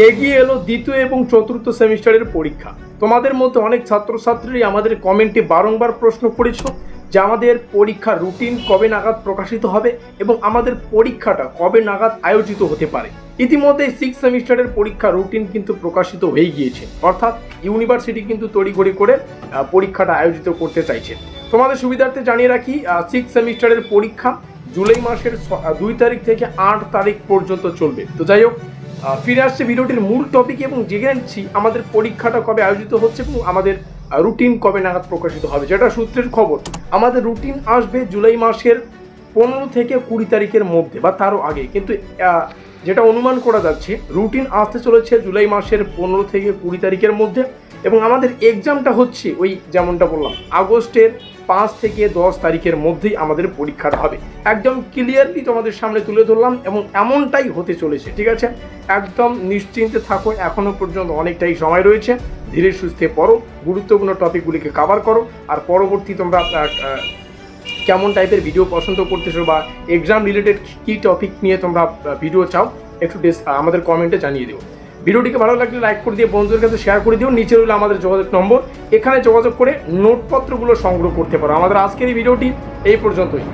এগিয়ে এলো দ্বিতীয় এবং চতুর্থ সেমিস্টারের পরীক্ষা। তোমাদের মধ্যে অনেক ছাত্রছাত্রী আমাদের কমেন্টে বারংবার প্রশ্ন করেছ যে আমাদের পরীক্ষার রুটিন কবে নাগাদ প্রকাশিত হবে এবং আমাদের পরীক্ষাটা কবে নাগাদ আয়োজিত হতে পারে। ইতিমধ্যে সিক্স সেমিস্টারের পরীক্ষা রুটিন কিন্তু প্রকাশিত হয়ে গিয়েছে। অর্থাৎ ইউনিভার্সিটি কিন্তু তড়িঘড়ি করে পরীক্ষাটা আয়োজিত করতে চাইছে। তোমাদের সুবিধার্থে জানিয়ে রাখি সিক্স সেমিস্টারের পরীক্ষা জুলাই মাসের দুই তারিখ থেকে আট তারিখ পর্যন্ত চলবে। তো যাই হোক ফিরে আসছে ভিডিওটির মূল টপিক এবং জেগে নিচ্ছি আমাদের পরীক্ষাটা কবে আয়োজিত হচ্ছে এবং আমাদের রুটিন কবে নাগাদ প্রকাশিত হবে, যেটা সূত্রের খবর। আমাদের রুটিন আসবে জুলাই মাসের পনেরো থেকে কুড়ি তারিখের মধ্যে বা তারও আগে। কিন্তু যেটা অনুমান করা যাচ্ছে রুটিন আসতে চলেছে জুলাই মাসের পনেরো থেকে কুড়ি তারিখের মধ্যে এবং আমাদের এক্সামটা হচ্ছে ওই যেমনটা বললাম, আগস্টের পাঁচ থেকে দশ তারিখের মধ্যেই আমাদের পরীক্ষাটা হবে। একদম ক্লিয়ারলি তোমাদের সামনে তুলে ধরলাম এবং এমনটাই হতে চলেছে, ঠিক আছে? একদম নিশ্চিন্তে থাকো এখনও পর্যন্ত অনেকটাই সময় রয়েছে। ধীরে সুস্থে পড়ো, গুরুত্বপূর্ণ টপিকগুলিকে কভার করো, আর পরবর্তী তোমরা কেমন টাইপের ভিডিও পছন্দ করতেছো বা এক্সাম রিলেটেড কী টপিক নিয়ে তোমরা ভিডিও চাও, একটু আমাদের কমেন্টে জানিয়ে দিও। ভিডিওটিকে ভালো লাগলে লাইক করে দিয়ে বন্ধুদের কাছে শেয়ার করে দিও। নিচে রইল আমাদের যোগাযোগ নম্বর। এখানে যোগাযোগ করে নোটপত্রগুলো সংগ্রহ করতে পারো। আমাদের আজকের এই ভিডিওটি এই পর্যন্তই।